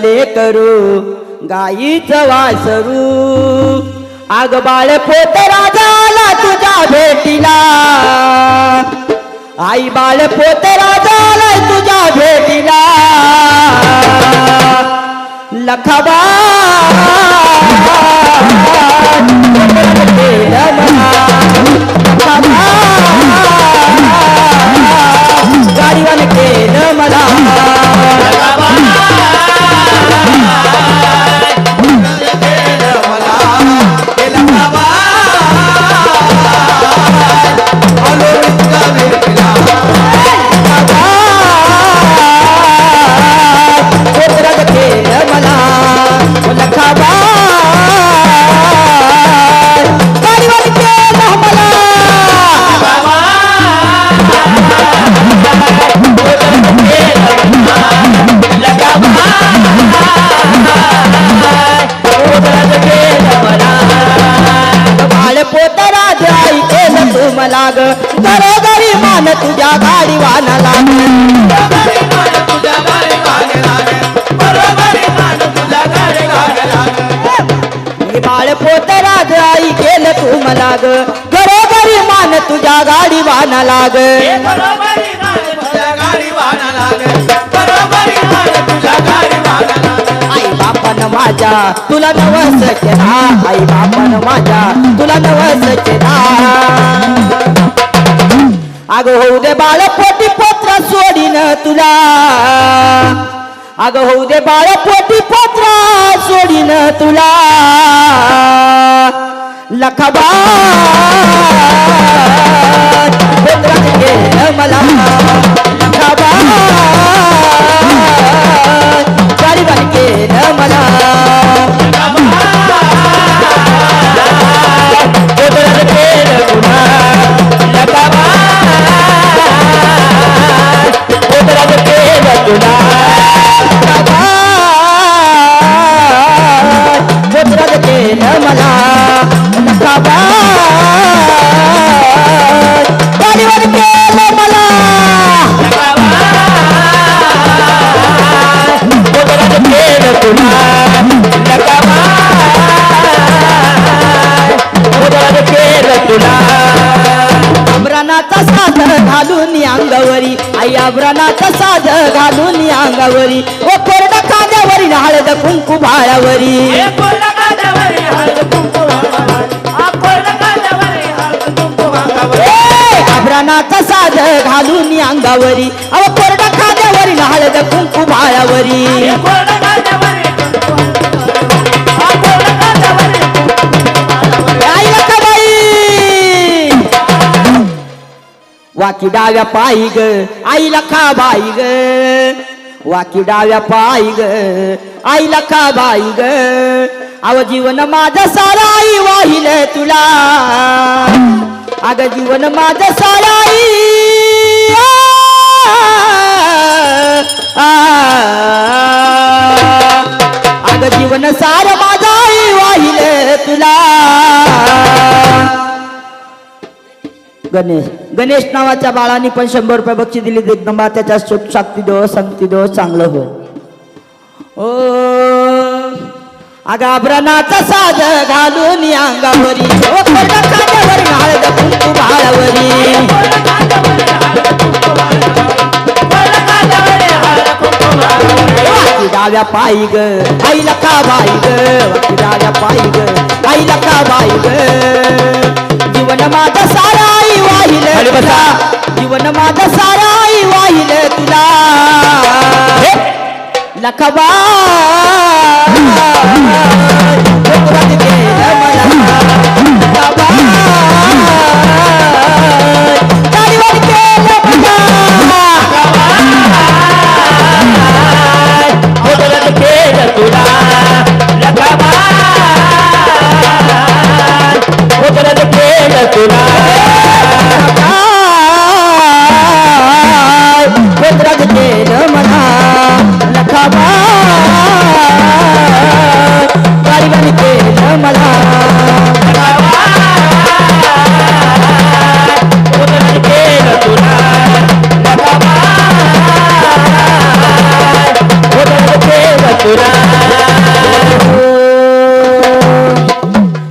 ले करू गाईच वासरू आग बाळ पोत राजाला तुझ्या भेटीला. आई बाळ पोत राजाला तुझ्या भेटीला. लखबा मला ग घरोघरी मान तुझ्या गाडी वाहनाला मी बाळ पोतरा आई केलं तू मला ग घरोघरी मान तुझ्या गाडी वाना लाग. माझ्या. तुला नवस केला आई बापन माझ्या. तुला नवस केला. अग होऊ दे बाळ पोटी पोत्र सोडीन तुला. अग होऊ दे बाळ पोटी पोत्र सोडीन तुला. लखबा. घालून अंगावरी. आई आभरणाचा साध घालून अंगावरी. ओ कोरड खांद्यावरी हळद कुंकू भाळावरी साध घालून अंगावरी. अव कोरड खांद्यावरी हळद कुंकू भाळावरी वाकी डाव्या पायी ग आई लखाबाई ग वाकी डाव्या पायी ग आई लखाबाई ग अव जीवन माझं सारा आई वाहिल तुला अग जीवन माझं सारा आई आ, अग जीवन सारा गणेश. गणेश नावाच्या बाळाने पण शंभर रुपये बक्षी दिली. जगदंबा त्याच्या सुख शक्ती दो संगती दो चांगलं हो. ओ अगं साज घालून अंगावरी. ओ हळद कुंकू भाळावरी डाव्या पायी ग आई लका बाई ग? डाव्या पायी ग आई लका बाई ग? जीवन माझा सारा आई वाहिल बसा. जीवन माझं सारा आई वाहिल तुला. लखबा. मला.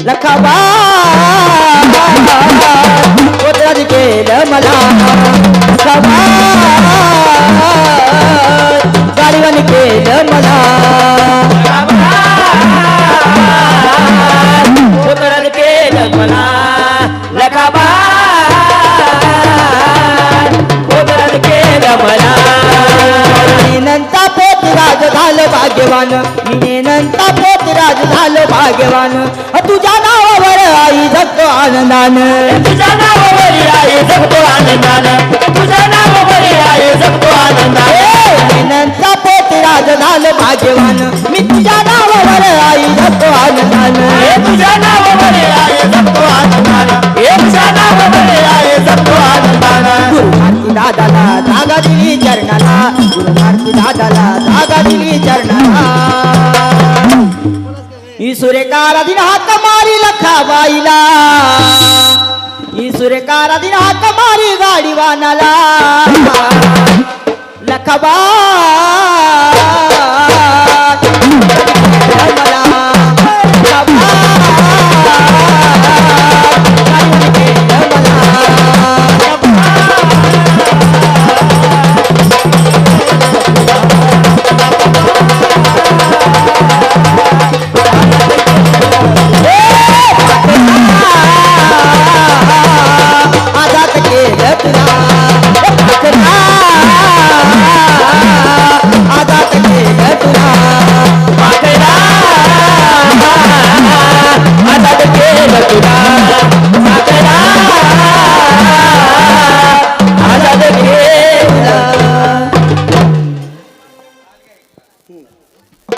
लखाबा पुत्र केलं मला. लखाबा गाडीवान केलं मला. केलं मला. लखाबा उतरण केलं मला. नंता झालं भाग्यवान. मी नंता पोत राज झालं भाग्यवान. तुझ्या नावावर आई जगतो आनंदान. तुझ्या नावावरी आहे जगतो आनंदानं. तुझ्या नावावरी आहे जगतो आनंदानं. पोत राज झालं भाग्यवान. मी तुझ्या नावावर आई जगतो आनंदान. तुझ्या नावावरी आहे जगतो आनंदानं. तुझ्या नावावरी आहे जगतो आनंदानं. दादाला जागा दिली चरणाला. गुरुमार्ती दादाला जागा दिली चरणाला. ही सुरेकारा दिन हात मारी लखाबाईला. ही सुरेकारा दिन हात मारी गाडीवानाला. लखाबा